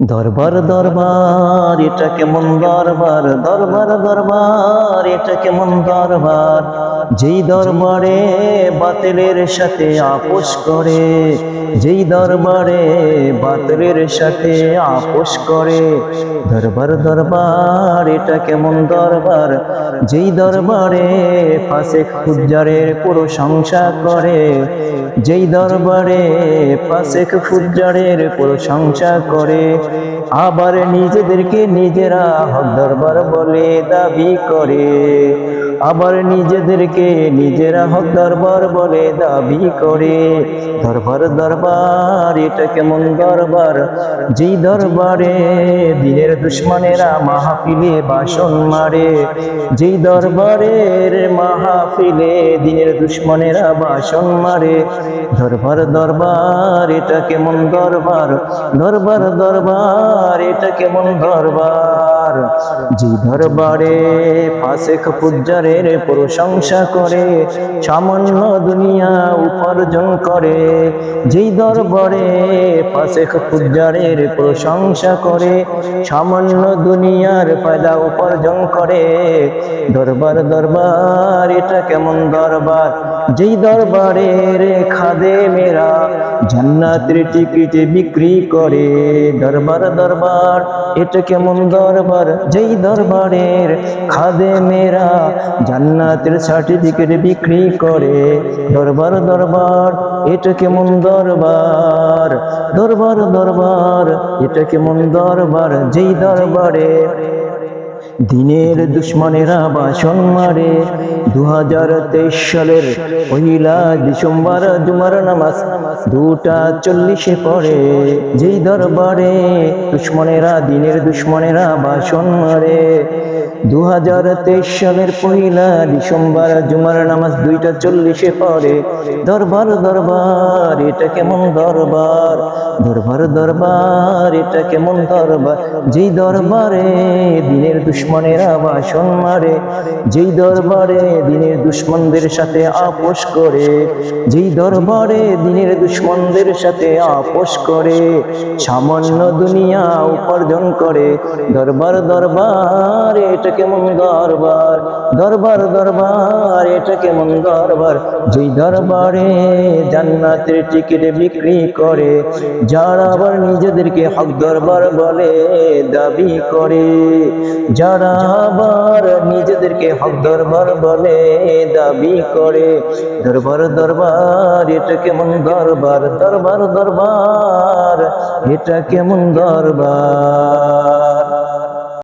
দরবার দরবার এটা কেমন দরবার? দরবার দরবার এটা কেমন দরবার? যেই দরবারে বাতিলের সাথে আপোষ করে, যেই দরবারে বাতিলের সাথে আপোষ করে, দরবার দরবার, এটা কেমন দরবার? যেই দরবারে ফাসে ফুজারের পুরো সংসার করে, যেই দরবারে ফাসেক ফুজারের পুরো সংসার করে, আবার নিজেদেরকে নিজেরা দরবার বলে দাবি করে। আবার নিজেদেরকে নিজেরা হক দরবার বলে দাবি করে। দরবার দরবার, এটা কেমন দরবার? যেই দরবারে দিনের দুশ্মনেরা মাহফিলে বাসন মারে, যেই দরবারের মাহফিলে দিনের দুশ্মনেরা বাসন মারে। দরবার দরবার, এটা কেমন দরবার? দরবার দরবার, এটা কেমন দরবার? যে দরবারে ফাসেক পুজারের প্রশংসা করে, সামান্য দুনিয়া উপার্জন করে। যেই দরবারে ফাসেক পুজারের প্রশংসা করে, সামান্য দুনিয়ার ফায়দা উপার্জন করে। দরবার দরবার, এটা কেমন দরবার? যেই দরবারের খাদে মেরা জান্নাতের টিকিট বিক্রি করে। দরবার দরবার, এটা কেমন দরবার? যেই দরবারের খাদে মেরা জান্নাতের সার্টিফিকেট বিক্রি করে। দরবার দরবার, এটা কেমন দরবার? দরবার দরবার, এটা কেমন দরবার? যেই দরবারে দিনের দুশ্মনেরা বাসন মারে দু হাজার তেইশ সালের পহিলা ডিসেম্বর, জুমার নামাজ দুটা চল্লিশে পড়ে। যেই দরবারে দুশ্মনেরা, দিনের দুশ্মনেরা বাসন মারে দু হাজার তেইশ সালের পহিলা ডিসেম্বর, জুমার নামাজ দুইটা চল্লিশে পড়ে। দরবার দরবার, এটা কেমন দরবার? দরবার দরবার, এটা কেমন দরবার? যেই দরবারে দিনের দুশ্মনেরা বাসন মারে, যেই দরবারে দিনের দুশ্মনদের সাথে আপোষ করে, যেই দরবারে দিনের দুশ্মনদের সাথে আপোষ করে, সামান্য দুনিয়া উপার্জন করে। দরবার দরবার, এটা কেমন দরবার? দরবার দরবার, এটা কেমন দরবার? যেই দরবারে জান্নাতের টিকিট বিক্রি করে, যারা আবার নিজেদেরকে হক দরবার বলে দাবি করে যারা আবার নিজেদেরকে হক দরবার বলে দাবি করে। দরবার দরবার, এটা কেমন দরবার? দরবার দরবার, এটা কেমন দরবার?